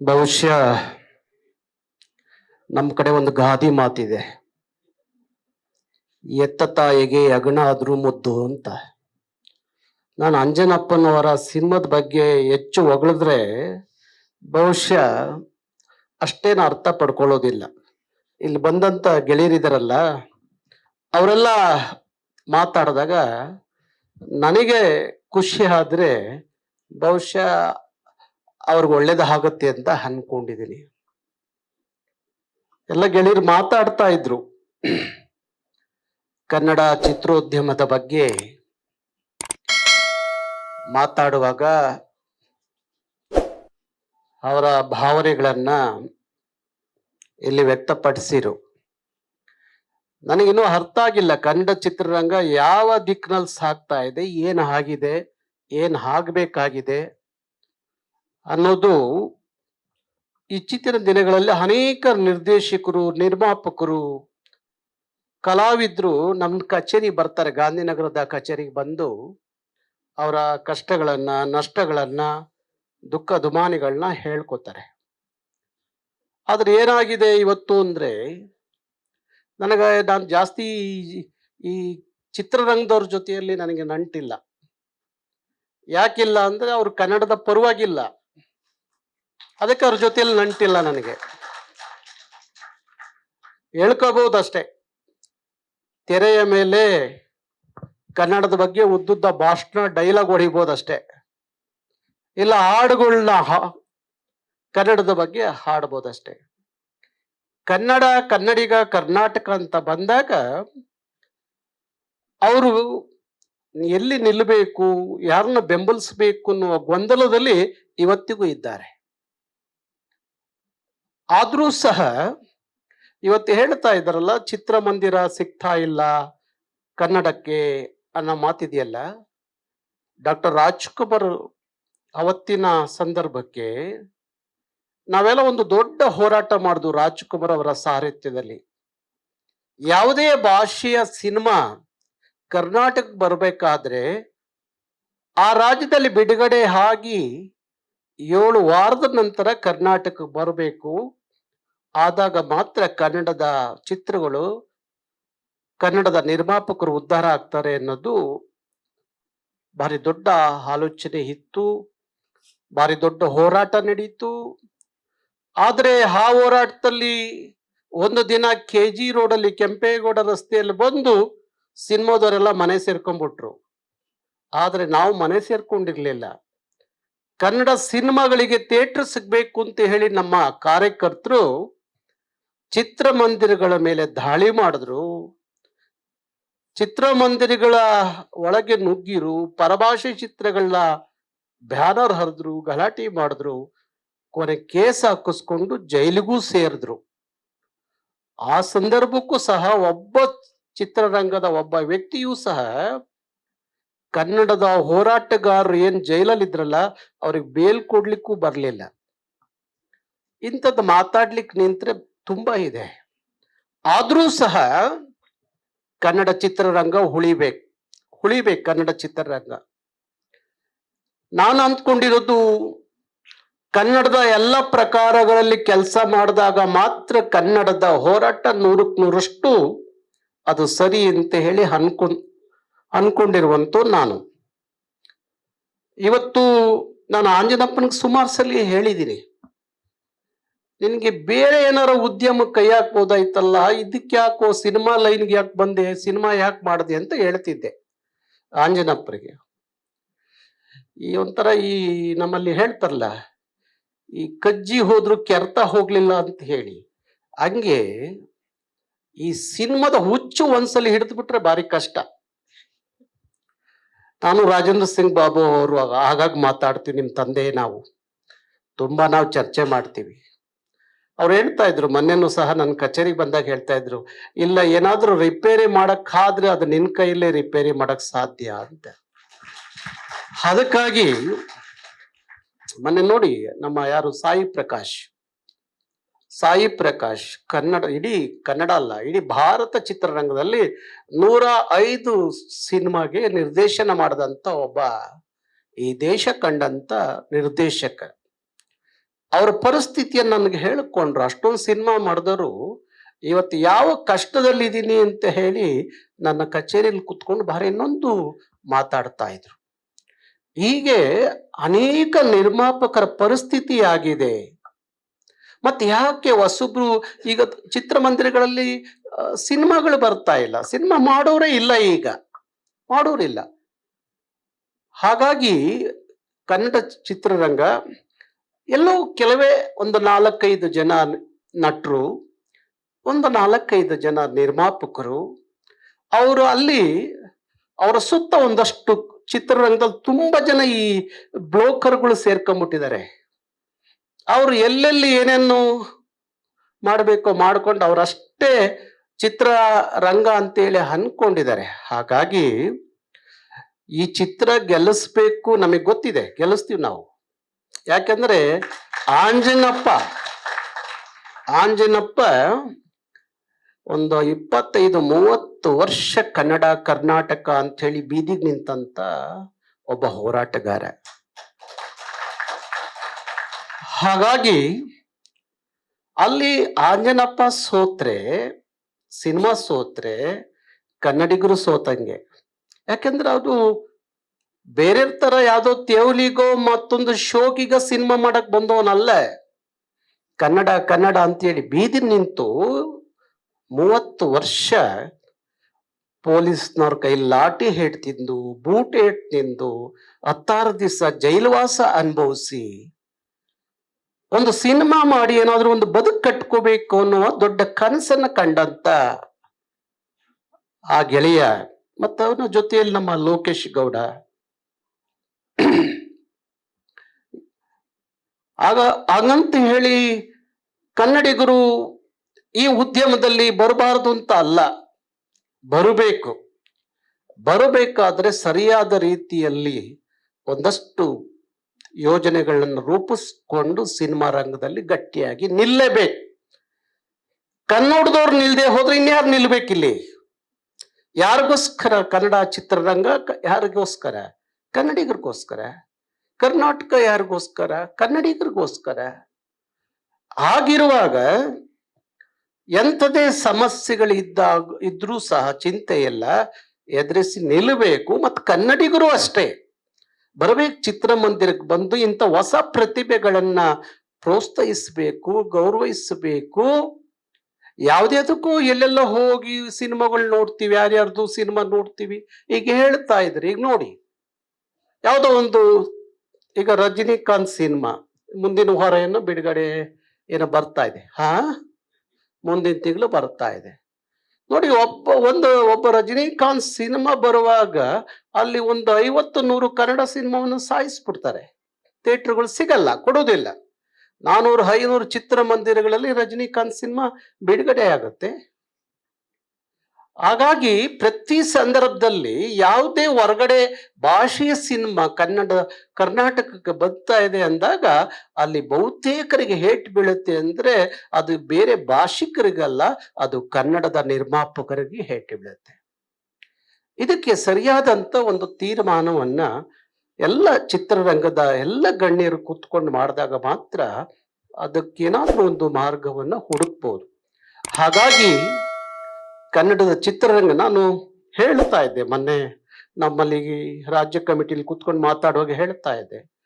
ಬಹುಶಃ ನಮ್ಮ ಕಡೆ ಒಂದು ಗಾದಿ ಮಾತಿದೆ. ಎತ್ತ ತಾಯಿಗೆ ಯಗಣ ಆದ್ರೂ ಮುದ್ದು ಅಂತ. ನಾನು ಅಂಜನಪ್ಪನವರ ಸಿನಿಮಾದ ಬಗ್ಗೆ ಹೆಚ್ಚು ಹೊಗಳಿದ್ರೆ ಬಹುಶಃ ಅಷ್ಟೇನು ಅರ್ಥ ಪಡ್ಕೊಳ್ಳೋದಿಲ್ಲ. ಇಲ್ಲಿ ಬಂದಂತ ಗೆಳೆಯರಿದಾರಲ್ಲ, ಅವರೆಲ್ಲ ಮಾತಾಡಿದಾಗ ನನಗೆ ಖುಷಿ ಆದರೆ ಬಹುಶಃ ಅವ್ರಿಗೆ ಒಳ್ಳೇದಾಗತ್ತೆ ಅಂತ ಅನ್ಕೊಂಡಿದ್ದೀನಿ ಎಲ್ಲ ಗೆಳೆಯರು ಮಾತಾಡ್ತಾ ಇದ್ರು. ಕನ್ನಡ ಚಿತ್ರೋದ್ಯಮದ ಬಗ್ಗೆ ಮಾತಾಡುವಾಗ ಅವರ ಭಾವನೆಗಳನ್ನ ಇಲ್ಲಿ ವ್ಯಕ್ತಪಡಿಸಿರು. ನನಗಿನ್ನೂ ಅರ್ಥ ಆಗಿಲ್ಲ, ಕನ್ನಡ ಚಿತ್ರರಂಗ ಯಾವ ದಿಕ್ಕಿನಲ್ಲಿ ಸಾಗ್ತಾ ಇದೆ, ಏನು ಆಗಿದೆ, ಏನು ಆಗ್ಬೇಕಾಗಿದೆ ಅನ್ನೋದು ಇತ್ತೀಚಿನ ದಿನಗಳಲ್ಲಿ ಅನೇಕ ನಿರ್ದೇಶಕರು, ನಿರ್ಮಾಪಕರು, ಕಲಾವಿದರು ನಮ್ಮ ಕಚೇರಿ ಬರ್ತಾರೆ. ಗಾಂಧಿನಗರದ ಕಚೇರಿಗೆ ಬಂದು ಅವರ ಕಷ್ಟಗಳನ್ನು, ನಷ್ಟಗಳನ್ನು, ದುಃಖ ದುಮಾನಿಗಳನ್ನ ಹೇಳ್ಕೊತಾರೆ. ಆದರೆ ಏನಾಗಿದೆ ಇವತ್ತು ಅಂದರೆ, ನನಗೆ ನಾನು ಜಾಸ್ತಿ ಈ ಚಿತ್ರರಂಗದವ್ರ ಜೊತೆಯಲ್ಲಿ ನನಗೆ ನಂಟಿಲ್ಲ. ಯಾಕಿಲ್ಲ ಅಂದರೆ ಅವರು ಕನ್ನಡದ ಪರವಾಗಿಲ್ಲ. ಅದಕ್ಕೆ ಅವ್ರ ಜೊತೆಯಲ್ಲಿ ನಂಟಿಲ್ಲ ನನಗೆ. ಹೇಳ್ಕೋಬಹುದಷ್ಟೇ ತೆರೆಯ ಮೇಲೆ ಕನ್ನಡದ ಬಗ್ಗೆ ಉದ್ದುದ್ದ ಭಾಷಣ ಡೈಲಾಗ್ ಹೊಡಿಬೋದಷ್ಟೇ. ಇಲ್ಲ ಹಾಡುಗಳನ್ನ ಕನ್ನಡದ ಬಗ್ಗೆ ಹಾಡ್ಬೋದಷ್ಟೇ. ಕನ್ನಡ, ಕನ್ನಡಿಗ, ಕರ್ನಾಟಕ ಅಂತ ಬಂದಾಗ ಅವರು ಎಲ್ಲಿ ನಿಲ್ಲಬೇಕು, ಯಾರನ್ನ ಬೆಂಬಲಿಸಬೇಕು ಅನ್ನುವ ಗೊಂದಲದಲ್ಲಿ ಇವತ್ತಿಗೂ ಇದ್ದಾರೆ. ಆದ್ರೂ ಸಹ ಇವತ್ತು ಹೇಳ್ತಾ ಇದ್ದಾರಲ್ಲ, ಚಿತ್ರಮಂದಿರ ಸಿಗ್ತಾ ಇಲ್ಲ ಕನ್ನಡಕ್ಕೆ ಅನ್ನೋ ಮಾತಿದೆಯಲ್ಲ? ಡಾಕ್ಟರ್ ರಾಜ್ಕುಮಾರ್ ಅವತ್ತಿನ ಸಂದರ್ಭಕ್ಕೆ ನಾವೆಲ್ಲ ಒಂದು ದೊಡ್ಡ ಹೋರಾಟ ಮಾಡಿದ್ವು ರಾಜ್ಕುಮಾರ್ ಅವರ ಸಾಹಿತ್ಯದಲ್ಲಿ ಯಾವುದೇ ಭಾಷೆಯ ಸಿನಿಮಾ ಕರ್ನಾಟಕಕ್ಕೆ ಬರಬೇಕಾದ್ರೆ ಆ ರಾಜ್ಯದಲ್ಲಿ ಬಿಡುಗಡೆ ಆಗಿ ಏಳು ವಾರದ ನಂತರ ಕರ್ನಾಟಕಕ್ಕೆ ಬರಬೇಕು. ಆದಾಗ ಮಾತ್ರ ಕನ್ನಡದ ಚಿತ್ರಗಳು ಕನ್ನಡದ ನಿರ್ಮಾಪಕರು ಉದ್ಧಾರ ಆಗ್ತಾರೆ ಅನ್ನೋದು ಭಾರಿ ದೊಡ್ಡ ಆಲೋಚನೆ ಇತ್ತು. ಭಾರಿ ದೊಡ್ಡ ಹೋರಾಟ ನಡೀತು. ಆದರೆ ಆ ಹೋರಾಟದಲ್ಲಿ ಒಂದು ದಿನ ಕೆ ಜಿ ರೋಡಲ್ಲಿ ಕೆಂಪೇಗೌಡ ರಸ್ತೆಯಲ್ಲಿ ಬಂದು ಸಿನಿಮಾದವರೆಲ್ಲ ಮನೆ ಸೇರ್ಕೊಂಡ್ಬಿಟ್ರು. ಆದರೆ ನಾವು ಮನೆ ಸೇರ್ಕೊಂಡಿರ್ಲಿಲ್ಲ. ಕನ್ನಡ ಸಿನಿಮಾಗಳಿಗೆ ಥಿಯೇಟರ್ ಸಿಗಬೇಕು ಅಂತ ಹೇಳಿ ನಮ್ಮ ಕಾರ್ಯಕರ್ತರು ಚಿತ್ರಮಂದಿರಗಳ ಮೇಲೆ ದಾಳಿ ಮಾಡಿದ್ರು. ಚಿತ್ರಮಂದಿರಗಳ ಒಳಗೆ ನುಗ್ಗಿರು, ಪರಭಾಷೆ ಚಿತ್ರಗಳನ್ನ ಬ್ಯಾನರ್ ಹರಿದ್ರು, ಗಲಾಟೆ ಮಾಡಿದ್ರು. ಕೊನೆ ಕೇಸ್ ಹಾಕಿಸ್ಕೊಂಡು ಜೈಲಿಗೂ ಸೇರಿದ್ರು. ಆ ಸಂದರ್ಭಕ್ಕೂ ಸಹ ಒಬ್ಬ ಚಿತ್ರರಂಗದ ಒಬ್ಬ ವ್ಯಕ್ತಿಯೂ ಸಹ ಕನ್ನಡದ ಹೋರಾಟಗಾರರು ಏನ್ ಜೈಲಲ್ಲಿ ಇದ್ರಲ್ಲ, ಅವ್ರಿಗೆ ಬೇಲ್ ಕೊಡ್ಲಿಕ್ಕೂ ಬರ್ಲಿಲ್ಲ. ಇಂಥದ್ದು ಮಾತಾಡ್ಲಿಕ್ಕೆ ನಿಂತ್ರೆ ತುಂಬಾ ಇದೆ. ಆದ್ರೂ ಸಹ ಕನ್ನಡ ಚಿತ್ರರಂಗ ಉಳಿಬೇಕು ಉಳಿಬೇಕು ಕನ್ನಡ ಚಿತ್ರರಂಗ. ನಾನು ಅಂದ್ಕೊಂಡಿರೋದು, ಕನ್ನಡದ ಎಲ್ಲ ಪ್ರಕಾರಗಳಲ್ಲಿ ಕೆಲಸ ಮಾಡಿದಾಗ ಮಾತ್ರ ಕನ್ನಡದ ಹೋರಾಟ ನೂರಕ್ಕೆ ನೂರಷ್ಟು ಅದು ಸರಿ ಅಂತ ಹೇಳಿ ಅನ್ಕೊಂಡ್ ಅನ್ಕೊಂಡಿರುವಂತ ನಾನು. ಇವತ್ತು ನಾನು ಆಂಜನಪ್ಪನಿಗೆ ಸುಮಾರು ಸಲ ಹೇಳಿದ್ದೀನಿ ನಿನಗೆ ಬೇರೆ ಏನಾರ ಉದ್ಯಮ ಕೈ ಹಾಕ್ಬೋದಾಯ್ತಲ್ಲ, ಇದಕ್ಕೆ ಯಾಕೋ ಸಿನಿಮಾ ಲೈನ್ಗೆ ಯಾಕೆ ಬಂದೆ, ಸಿನಿಮಾ ಯಾಕೆ ಮಾಡಿದೆ ಅಂತ ಹೇಳ್ತಿದ್ದೆ ಆಂಜನಪ್ಪರಿಗೆ. ಈ ಒಂಥರ ಈ ನಮ್ಮಲ್ಲಿ ಹೇಳ್ತಾರಲ್ಲ, ಈ ಕಜ್ಜಿ ಹೋದ್ರು ಕೆರ್ತ ಹೋಗ್ಲಿಲ್ಲ ಅಂತ ಹೇಳಿ. ಹಂಗೆ ಈ ಸಿನಿಮಾದ ಹುಚ್ಚು ಒಂದ್ಸಲಿ ಹಿಡಿದು ಬಿಟ್ರೆ ಭಾರಿ ಕಷ್ಟ. ನಾನು ರಾಜೇಂದ್ರ ಸಿಂಗ್ ಬಾಬು ಅವರು ಆಗಾಗ ಮಾತಾಡ್ತೀವಿ ನಿಮ್ಮ ತಂದೆ ನಾವು. ತುಂಬ ನಾವು ಚರ್ಚೆ ಮಾಡ್ತೀವಿ. ಅವ್ರು ಹೇಳ್ತಾ ಇದ್ರು, ಮೊನ್ನೆನೂ ಸಹ ನನ್ನ ಕಚೇರಿಗೆ ಬಂದಾಗ ಹೇಳ್ತಾ ಇದ್ರು, ಇಲ್ಲ, ಏನಾದರೂ ರಿಪೇರಿ ಮಾಡೋಕ್ಕಾದ್ರೆ ಅದು ನಿನ್ನ ಕೈಯಲ್ಲೇ ರಿಪೇರಿ ಮಾಡಕ್ ಸಾಧ್ಯ ಅಂತ. ಅದಕ್ಕಾಗಿ ಮೊನ್ನೆ ನೋಡಿ ನಮ್ಮ ಯಾರು ಸಾಯಿ ಪ್ರಕಾಶ್ ಸಾಯಿ ಪ್ರಕಾಶ್ ಕನ್ನಡ, ಇಡೀ ಕನ್ನಡ ಅಲ್ಲ, ಇಡೀ ಭಾರತ ಚಿತ್ರರಂಗದಲ್ಲಿ ನೂರ ಐದು ಸಿನಿಮಾಗೆ ನಿರ್ದೇಶನ ಮಾಡಿದಂಥ ಒಬ್ಬ ಈ ದೇಶ ಕಂಡಂತ ನಿರ್ದೇಶಕ. ಅವ್ರ ಪರಿಸ್ಥಿತಿಯನ್ನು ನನಗೆ ಹೇಳಿಕೊಂಡ್ರು. ಅಷ್ಟೊಂದು ಸಿನಿಮಾ ಮಾಡಿದವರು ಇವತ್ತು ಯಾವ ಕಷ್ಟದಲ್ಲಿದ್ದೀನಿ ಅಂತ ಹೇಳಿ ನನ್ನ ಕಚೇರಿಯಲ್ಲಿ ಕುತ್ಕೊಂಡು ಭಾರಿ ಇನ್ನೊಂದು ಮಾತಾಡ್ತಾ ಇದ್ರು. ಹೀಗೆ ಅನೇಕ ನಿರ್ಮಾಪಕರ ಪರಿಸ್ಥಿತಿ ಆಗಿದೆ. ಮತ್ತೆ ಯಾಕೆ ಹೊಸಬ್ರು ಈಗ ಚಿತ್ರಮಂದಿರಗಳಲ್ಲಿ ಸಿನಿಮಾಗಳು ಬರ್ತಾ ಇಲ್ಲ. ಸಿನಿಮಾ ಮಾಡೋರೇ ಇಲ್ಲ ಈಗ. ಮಾಡೋರಿಲ್ಲ ಹಾಗಾಗಿ ಕನ್ನಡ ಚಿತ್ರರಂಗ ಎಲ್ಲೋ ಕೆಲವೇ ಒಂದು ನಾಲ್ಕೈದು ಜನ ನಟರು, ಒಂದು ನಾಲ್ಕೈದು ಜನ ನಿರ್ಮಾಪಕರು, ಅವರು ಅಲ್ಲಿ, ಅವರ ಸುತ್ತ ಒಂದಷ್ಟು ಚಿತ್ರರಂಗದಲ್ಲಿ ತುಂಬಾ ಜನ ಈ ಬ್ರೋಕರ್ಗಳು ಸೇರ್ಕೊಂಡ್ಬಿಟ್ಟಿದ್ದಾರೆ. ಅವರು ಎಲ್ಲೆಲ್ಲಿ ಏನೇನು ಮಾಡಬೇಕು ಮಾಡಿಕೊಂಡು ಅವರಷ್ಟೇ ಚಿತ್ರರಂಗ ಅಂತೇಳಿ ಅನ್ಕೊಂಡಿದ್ದಾರೆ ಹಾಗಾಗಿ ಈ ಚಿತ್ರ ಗೆಲ್ಲಿಸ್ಬೇಕು ನಮಗೆ ಗೊತ್ತಿದೆ. ಗೆಲ್ಲಿಸ್ತೀವಿ ನಾವು. ಯಾಕೆಂದ್ರೆ ಆಂಜನಪ್ಪ ಆಂಜನಪ್ಪ ಒಂದು ಇಪ್ಪತ್ತೈದು ಮೂವತ್ತು ವರ್ಷ ಕನ್ನಡ, ಕರ್ನಾಟಕ ಅಂಥೇಳಿ ಬೀದಿಗೆ ನಿಂತಂತ ಒಬ್ಬ ಹೋರಾಟಗಾರ. ಹಾಗಾಗಿ ಅಲ್ಲಿ ಆಂಜನಪ್ಪ ಸೋತ್ರೆ, ಸಿನಿಮಾ ಸೋತ್ರೆ, ಕನ್ನಡಿಗರು ಸೋತಂಗೆ. ಯಾಕಂದ್ರೆ ಅದು ಬೇರೆ ತರ ಯಾವುದೋ ತೇವಲಿಗೋ ಮತ್ತೊಂದು ಶೋಕಿಗ ಸಿನಿಮಾ ಮಾಡಕ್ ಬಂದವನಲ್ಲ. ಕನ್ನಡ ಕನ್ನಡ ಅಂತೇಳಿ ಬೀದಿ ನಿಂತು ಮೂವತ್ತು ವರ್ಷ ಪೊಲೀಸ್ನವ್ರ ಕೈ ಲಾಠಿ ಹೇಟ್ ತಿಂದು ಬೂಟ್ ಹೇಟ್ ತಿಂದು ಹತ್ತಾರು ದಿವಸ ಜೈಲುವಾಸ ಅನುಭವಿಸಿ ಒಂದು ಸಿನಿಮಾ ಮಾಡಿ ಏನಾದ್ರೂ ಒಂದು ಬದುಕು ಕಟ್ಕೋಬೇಕು ಅನ್ನುವ ದೊಡ್ಡ ಕನಸನ್ನ ಕಂಡಂತ ಆ ಗೆಳೆಯ ಮತ್ತು ಅವನ ಜೊತೆಯಲ್ಲಿ ನಮ್ಮ ಲೋಕೇಶ್ ಗೌಡ. ಆಗ ಹಾಗಂತ ಹೇಳಿ, ಕನ್ನಡಿಗರು ಈ ಉದ್ಯಮದಲ್ಲಿ ಬರಬಾರದು ಅಂತ ಅಲ್ಲ, ಬರಬೇಕು. ಬರಬೇಕಾದ್ರೆ ಸರಿಯಾದ ರೀತಿಯಲ್ಲಿ ಒಂದಷ್ಟು ಯೋಜನೆಗಳನ್ನು ರೂಪಿಸ್ಕೊಂಡು ಸಿನಿಮಾ ರಂಗದಲ್ಲಿ ಗಟ್ಟಿಯಾಗಿ ನಿಲ್ಲಬೇಕು. ಕನ್ನಡದವ್ರು ನಿಲ್ಲದೆ ಹೋದ್ರೆ ಇನ್ಯಾರು ನಿಲ್ಬೇಕಿಲ್ಲಿ? ಯಾರಿಗೋಸ್ಕರ ಕನ್ನಡ ಚಿತ್ರರಂಗ ಯಾರಿಗೋಸ್ಕರ? ಕನ್ನಡಿಗರಿಗೋಸ್ಕರ? ಕರ್ನಾಟಕ ಯಾರಿಗೋಸ್ಕರ? ಕನ್ನಡಿಗರಿಗೋಸ್ಕರ? ಆಗಿರುವಾಗ ಎಂಥದೇ ಸಮಸ್ಯೆಗಳಿದ್ದಾಗ, ಇದ್ರೂ ಸಹ ಚಿಂತೆ ಎಲ್ಲ ಎದುರಿಸಿ ನಿಲ್ಲಬೇಕು ಮತ್ತು ಕನ್ನಡಿಗರು ಅಷ್ಟೇ. ಬರಬೇಕು ಚಿತ್ರಮಂದಿರಕ್ಕೆ ಬಂದು ಇಂಥ ಹೊಸ ಪ್ರತಿಭೆಗಳನ್ನ ಪ್ರೋತ್ಸಾಹಿಸಬೇಕು, ಗೌರವಿಸಬೇಕು. ಯಾವ್ದ್ಯಾವ್ದಕ್ಕೂ ಎಲ್ಲೆಲ್ಲ ಹೋಗಿ ಸಿನಿಮಾಗಳು ನೋಡ್ತೀವಿ, ಯಾರ್ಯಾರ್ದು ಸಿನಿಮಾ ನೋಡ್ತೀವಿ. ಈಗ ಹೇಳ್ತಾ ಇದ್ರಿ, ಈಗ ನೋಡಿ. ಯಾವುದೋ ಒಂದು, ಈಗ ರಜನಿಕಾಂತ್ ಸಿನಿಮಾ, ಮುಂದಿನ ವಾರ ಏನು ಬಿಡುಗಡೆ ಏನೋ ಬರ್ತಾ ಇದೆ. ಹಾ? ಮುಂದಿನ ತಿಂಗಳು ಬರ್ತಾ ಇದೆ. ನೋಡಿ, ಒಬ್ಬ, ಒಂದು, ಒಬ್ಬ ರಜನಿಕಾಂತ್ ಸಿನಿಮಾ ಬರುವಾಗ ಅಲ್ಲಿ ಒಂದು ಐವತ್ತು ನೂರು ಕನ್ನಡ ಸಿನಿಮಾವನ್ನು ಸಾಯಿಸ್ಬಿಡ್ತಾರೆ. ಥಿಯೇಟ್ರ್ಗಳು ಸಿಗಲ್ಲ ಕೊಡೋದಿಲ್ಲ ನಾನೂರು, ಐನೂರು ಚಿತ್ರಮಂದಿರಗಳಲ್ಲಿ ರಜನಿಕಾಂತ್ ಸಿನಿಮಾ ಬಿಡುಗಡೆ ಆಗುತ್ತೆ. ಹಾಗಾಗಿ ಪ್ರತಿ ಸಂದರ್ಭದಲ್ಲಿ ಯಾವುದೇ ಹೊರಗಡೆ ಭಾಷೆಯ ಸಿನಿಮಾ ಕನ್ನಡ, ಕರ್ನಾಟಕಕ್ಕೆ ಬರ್ತಾ ಇದೆ ಅಂದಾಗ ಅಲ್ಲಿ ಬಹುತೇಕರಿಗೆ ಹೇಟ್ ಬೀಳುತ್ತೆ ಅಂದ್ರೆ ಅದು ಬೇರೆ ಭಾಷಿಕರಿಗಲ್ಲ, ಅದು ಕನ್ನಡದ ನಿರ್ಮಾಪಕರಿಗೆ ಹೇಟ್ ಬೀಳುತ್ತೆ. ಇದಕ್ಕೆ ಸರಿಯಾದಂತ ಒಂದು ತೀರ್ಮಾನವನ್ನ ಎಲ್ಲ ಚಿತ್ರರಂಗದ ಎಲ್ಲ ಗಣ್ಯರು ಕೂತ್ಕೊಂಡು ಮಾಡಿದಾಗ ಮಾತ್ರ ಅದಕ್ಕೇನಾದ್ರೂ ಒಂದು ಮಾರ್ಗವನ್ನ ಹುಡುಕ್ಬೋದು. ಹಾಗಾಗಿ ಕನ್ನಡದ ಚಿತ್ರರಂಗ ನಾನು ಹೇಳ್ತಾ ಇದ್ದೆ ಮೊನ್ನೆ ನಮ್ಮಲ್ಲಿ ರಾಜ್ಯ ಕಮಿಟಿಲಿ ಕೂತ್ಕೊಂಡು ಮಾತಾಡುವಾಗ ಹೇಳ್ತಾ ಇದ್ದೆ.